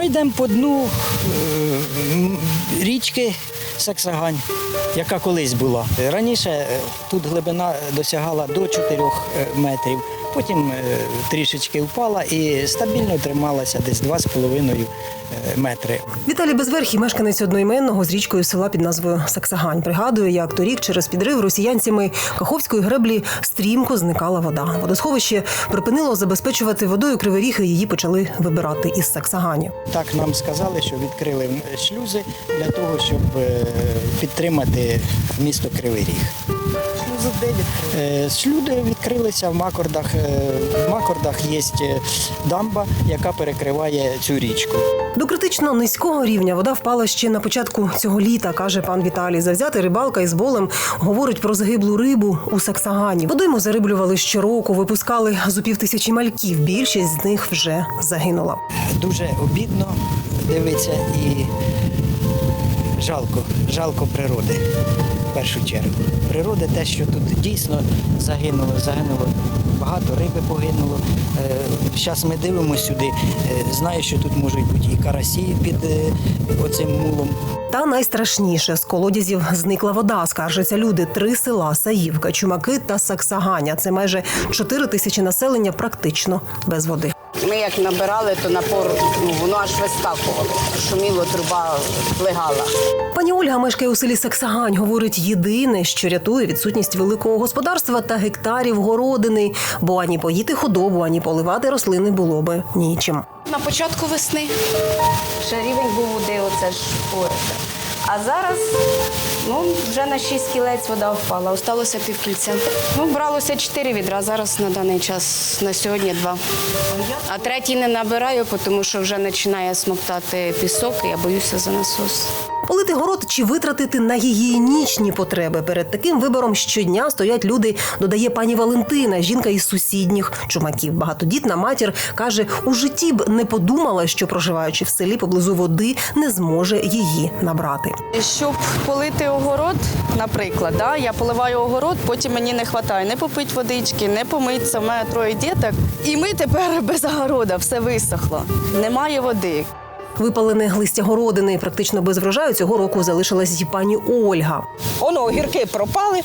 йдемо по дну е, річки Саксагань, яка колись була. Раніше е, тут глибина досягала до 4 метрів, потім е, трішечки впала і стабільно трималася десь 2,5 метри. Віталій Безверхій, мешканець одноіменного з річкою села під назвою Саксагань, пригадує, як торік через підрив росіянцями Каховської греблі стрімко зникала вода. Водосховище припинило забезпечувати водою кривий ріг, і її почали вибирати із Саксагані. Так нам сказали, що відкрили шлюзи для того, щоб е, підтримати місто Кривий Ріг. Де відкрили? Шлюзи відкрилися в Макордах. Е, В Макордах є дамба, яка перекриває цю річку. До критично низького рівня вода впала ще на початку цього літа, каже пан Віталій. Завзятий рибалка із болем говорить про загиблу рибу у Саксагані. Водойму зариблювали щороку, випускали зо пів тисячі мальків. Більшість з них вже загинула. Дуже обідно дивиться і жалко, жалко природи першу чергу. Природи те, що тут дійсно загинуло, загинуло. Багато риби погинуло. Зараз ми дивимося сюди. Е, Знаю, що тут можуть бути і карасі під е, оцим мулом. Та найстрашніше з колодязів зникла вода. Скаржаться люди. Три села Саївка, Чумаки та Саксаганя. Це майже чотири тисячі населення практично без води. Ми як набирали, то напор ну, воно аж вискакувало. Шуміло, труба плигала. Пані Ольга мешкає у селі Саксагань. Говорить, єдине, що рятує відсутність великого господарства та гектарів городини, бо ані поїти худобу, ані поливати рослини було би нічим. На початку весни ще рівень був води, оце ж поряд. А зараз ну, вже на 6 кілець вода впала, осталося півкільця. Ну, бралося 4 відра, зараз на даний час, на сьогодні два. А третій не набираю, тому що вже починає смоктати пісок, і я боюся за насос. Полити город чи витратити на гігієнічні потреби. Перед таким вибором щодня стоять люди, додає пані Валентина, жінка із сусідніх чумаків. Багатодітна матір каже, у житті б не подумала, що проживаючи в селі поблизу води, не зможе її набрати. Щоб полити огород, наприклад, да, я поливаю огород, потім мені не вистачає не попити водички, не помитися. У мене троє діток. І ми тепер без огорода, все висохло. Немає води. Випалене листя городини практично без врожаю цього року залишилась і пані Ольга. Воно огірки пропали,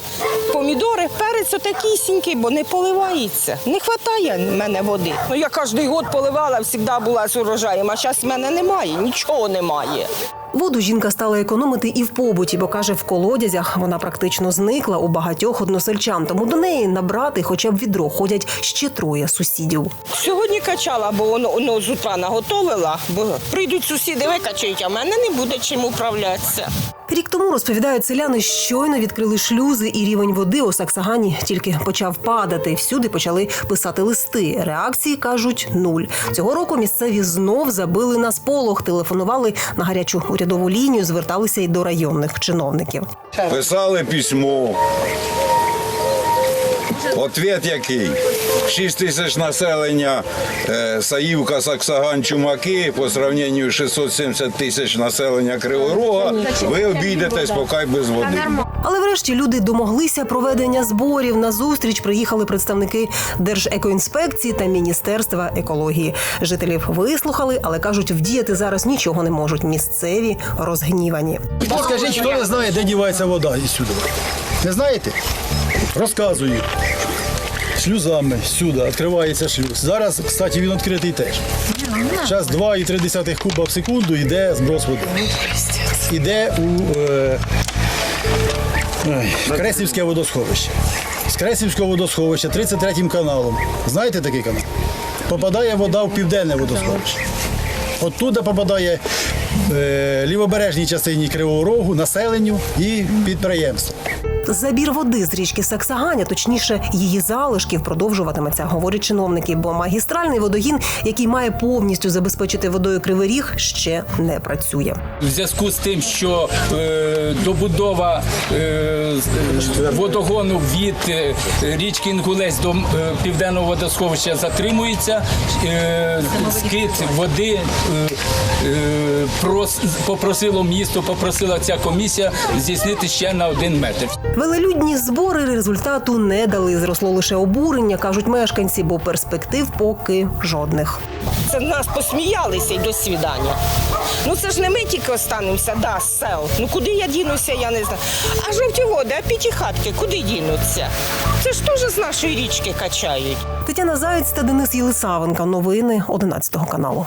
помідори, перець отакісінький, бо не поливається. Не вистачає мене води. Ну я кожен год поливала, завжди була з урожаєм, а зараз в мене немає, нічого немає. Воду жінка стала економити і в побуті, бо каже, в колодязях вона практично зникла у багатьох односельчан. Тому до неї набрати хоча б відро ходять ще троє сусідів. Сьогодні качала, бо воно, воно з утра наготовила, бо прийдуть сусіди, викачають, а в мене не буде чим управлятися. Рік тому розповідають селяни, щойно відкрили шлюзи, і рівень води у Саксагані тільки почав падати. Всюди почали писати листи. Реакції кажуть нуль. Цього року місцеві знов забили на сполох, телефонували на гарячу урядову лінію, зверталися й до районних чиновників. Писали письмо. Ответ який? 6 тисяч населення е, Саївка, Саксаган, Чумаки по сравненню з 670 тисяч населення Кривого Рога. Ви обійдетесь поки без води. Але врешті люди домоглися проведення зборів. На зустріч приїхали представники Держекоінспекції та Міністерства екології. Жителів вислухали, але кажуть, вдіяти зараз нічого не можуть. Місцеві розгнівані. Скажіть, хто не знає, де дівається вода із сюди? Не знаєте? Розказую. Шлюзами сюди відкривається шлюз. Зараз, кстати, він відкритий теж. Зараз 2,3 куба в секунду йде зброс води. Іде у е, ой, Кресівське водосховище. З Кресівського водосховища 33 каналом. Знаєте такий канал? Попадає вода в південне водосховище. Оттуда попадає е, лівобережній частині Кривого Рогу, населенню і підприємству. Забір води з річки Саксаганя, точніше, її залишків продовжуватиметься, говорять чиновники. Бо магістральний водогін, який має повністю забезпечити водою кривий ріг, ще не працює. В зв'язку з тим, що е, добудова е, водогону від е, річки Інгулець до е, південного водосховища затримується, е, скид води е, е, прос, попросило місто, попросила ця комісія здійснити ще на один метр. Велелюдні збори результату не дали. Зросло лише обурення, кажуть мешканці, бо перспектив поки жодних. Це нас посміялися і до свідання. Ну це ж не ми тільки останемося, да, з сел. Ну куди я дінуся, я не знаю. А жовті води, а п'ятихатки, куди дінуться? Це ж теж з нашої річки качають. Тетяна Заєць та Денис Єлисавенка. Новини 11 каналу.